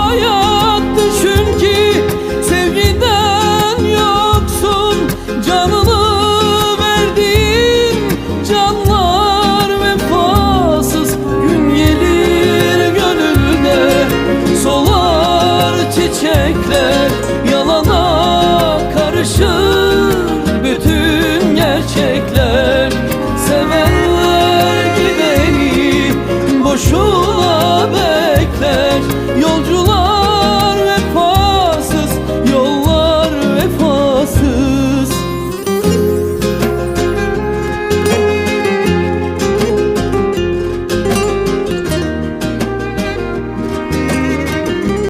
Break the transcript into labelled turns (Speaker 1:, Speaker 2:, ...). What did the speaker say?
Speaker 1: hayat düşün ki sevgiden yoksun. Canını verdin canlar vefasız. Gün gelir gönülde solar çiçekler. Yalana karışır bütün gerçekler.